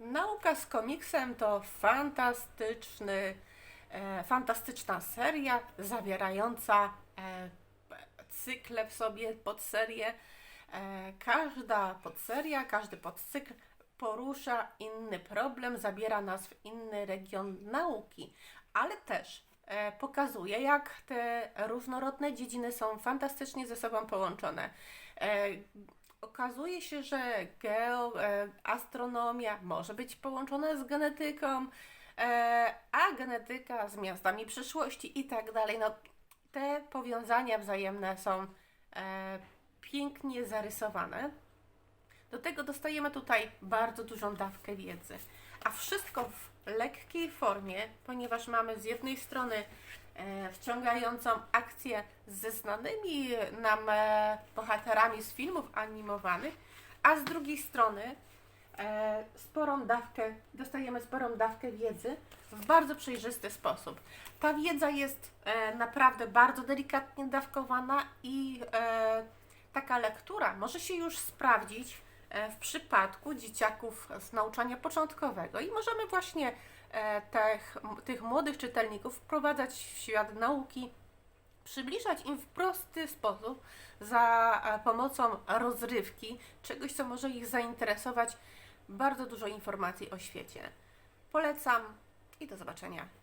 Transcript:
Nauka z komiksem to fantastyczny, e, fantastyczna seria zawierająca e, cykle w sobie, podserie. E, każda podseria, każdy podcykl porusza inny problem, zabiera nas w inny region nauki, ale też e, pokazuje, jak te różnorodne dziedziny są fantastycznie ze sobą połączone. E, okazuje się, że geo, e, astronomia może być połączona z genetyką, e, a genetyka z miastami przyszłości i tak dalej. No, te powiązania wzajemne są e, pięknie zarysowane. Do tego dostajemy tutaj bardzo dużą dawkę wiedzy, a wszystko w lekkiej formie, ponieważ mamy z jednej strony e, wciągającą akcję ze znanymi nam e, bohaterami z filmów animowanych, a z drugiej strony e, sporą dawkę, dostajemy sporą dawkę wiedzy w bardzo przejrzysty sposób. Ta wiedza jest naprawdę bardzo delikatnie dawkowana i taka lektura może się już sprawdzić w przypadku dzieciaków z nauczania początkowego. I możemy właśnie e, tych, tych młodych czytelników wprowadzać w świat nauki, przybliżać im w prosty sposób za e, pomocą rozrywki, czegoś, co może ich zainteresować, bardzo dużo informacji o świecie. Polecam i do zobaczenia